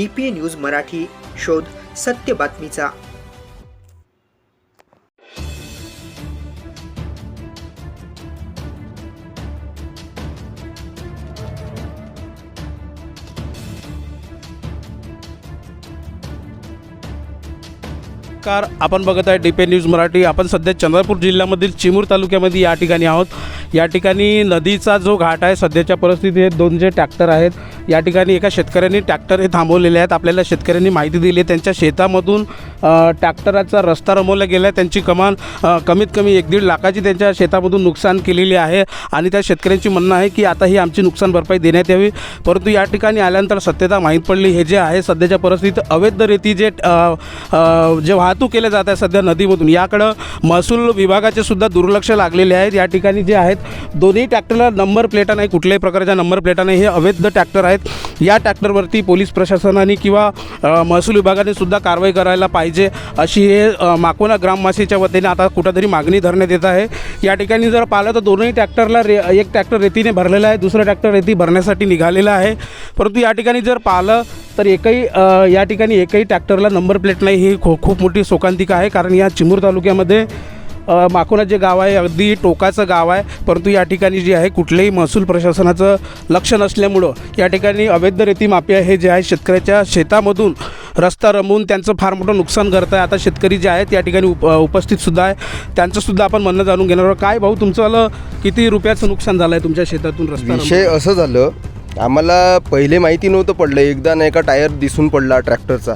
D P A news Marathi शोध सत्य बातमीचा. कार आपण बघत आहे डी पी न्यूज मराठी. आपण सध्या चंद्रपूर जिल्ह्यामधील चिमूर तालुक्यामध्ये या ठिकाणी आहोत. या ठिकाणी नदीचा जो घाट आहे सध्याच्या परिस्थितीत दोन जे ट्रॅक्टर आहेत या ठिकाणी एका शेतकऱ्यांनी ट्रॅक्टर हे थांबवलेले आहेत. आपल्याला शेतकऱ्यांनी माहिती दिली आहे. त्यांच्या शेतामधून ट्रॅक्टराचा रस्ता रमवला गेला आहे. त्यांची कमान कमीत कमी एक दीड लाखाची त्यांच्या शेतामधून नुकसान केलेली आहे आणि त्या शेतकऱ्यांची म्हणणं आहे की आता ही आमची नुकसान भरपाई देण्यात यावी. परंतु या ठिकाणी आल्यानंतर सत्यता माहीत पडली. हे जे आहे सध्याच्या परिस्थितीत अवैध रेती जे जे वाहतूक केले जात आहे सध्या नदीमधून याकडं महसूल विभागाचे सुद्धा दुर्लक्ष लागलेले आहेत. या ठिकाणी जे आहेत दोन्ही ट्रॅक्टरला नंबर प्लेटा नाही कुठल्याही प्रकारच्या नंबर प्लेटा नाही. हे अवैध ट्रॅक्टर आहेत. या ट्रॅक्टरवरती पोलीस प्रशासनाने किंवा महसूल विभागाने सुद्धा कारवाई करायला पाहिजे अशी हे माकोना ग्रामवासीच्या वतीने आता कुठंतरी मागणी धरण्यात येत आहे. या ठिकाणी जर पाहिलं तर दोन्ही ट्रॅक्टरला रे एक ट्रॅक्टर रेतीने भरलेला आहे दुसरं ट्रॅक्टर रेती भरण्यासाठी निघालेलं आहे. परंतु या ठिकाणी जर पाहिलं तर एकही या ठिकाणी एकही ट्रॅक्टरला नंबर प्लेट नाही ही खो खूप मोठी शोकांतिका आहे. कारण या चिमूर तालुक्यामध्ये माकोना जे गाव आहे अगदी टोकाचं गाव आहे परंतु या ठिकाणी जे आहे कुठलेही महसूल प्रशासनाचं लक्ष नसल्यामुळं या ठिकाणी अवैध रेती माफिया हे जे आहे शेतकऱ्याच्या शेतामधून रस्ता रमवून त्यांचं फार मोठं नुकसान करत आहे. आता शेतकरी जे आहेत या ठिकाणी उप उपस्थितसुद्धा आहे. त्यांचंसुद्धा आपण म्हणणं जाणून घेणार आहोत. काय भाऊ तुमचं आलं किती रुपयाचं नुकसान झालं आहे तुमच्या शेतातून रस्ता विषय असं झालं आम्हाला पहिले माहिती नव्हतं पडलं. एकदा नाही का टायर दिसून पडला ट्रॅक्टरचा.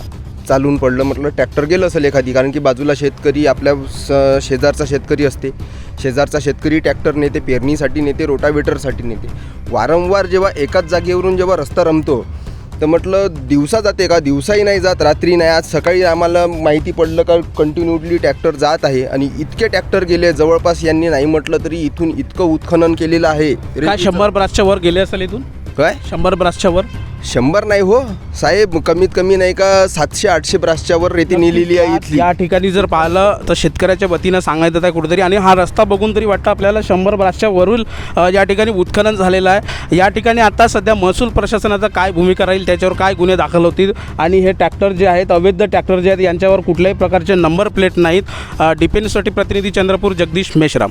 चालून पडलं. म्हटलं ट्रॅक्टर गेलं असेल एखादी कारण की बाजूला शेतकरी आपल्या स शेजारचा शेतकरी असते. शेजारचा शेतकरी ट्रॅक्टर नेते पेरणीसाठी नेते रोटावेटरसाठी नेते. वारंवार जेव्हा एकाच जागेवरून जेव्हा रस्ता रमतो तर म्हटलं दिवसा जाते का? दिवसाही नाही जात रात्री नाही. आज सकाळी आम्हाला माहिती पडलं का कंटिन्युटली ट्रॅक्टर जात आहे. आणि इतके ट्रॅक्टर गेले जवळपास यांनी नाही म्हटलं तरी इथून इतकं उत्खनन केलेलं आहे. काय. शंभर ब्रासच्या वर गेले असेल इथून? काय? शंभर ब्रासच्या वर? शंभर नाही हो. साहेब कमीत कमी नाही का सातशे आठशे ब्रासच्या वर रेती नेलेली आहे इथली. या ठिकाणी जर पाहिलं तर शेतकऱ्याच्या वतीनं सांगायचं आहे कुठेतरी आणि हा रस्ता बघून तरी वाटतं आपल्याला शंभर ब्रासच्या वरून या ठिकाणी उत्खनन झालेलं आहे. या ठिकाणी आता सध्या महसूल प्रशासनाचा काय भूमिका राहील त्याच्यावर काय गुन्हे दाखल होतील आणि हे ट्रॅक्टर जे आहेत अवैध ट्रॅक्टर जे आहेत यांच्यावर कुठल्याही प्रकारचे नंबर प्लेट नाहीत. डिफेन्ससाठी प्रतिनिधी चंद्रपूर जगदीश मेश्राम.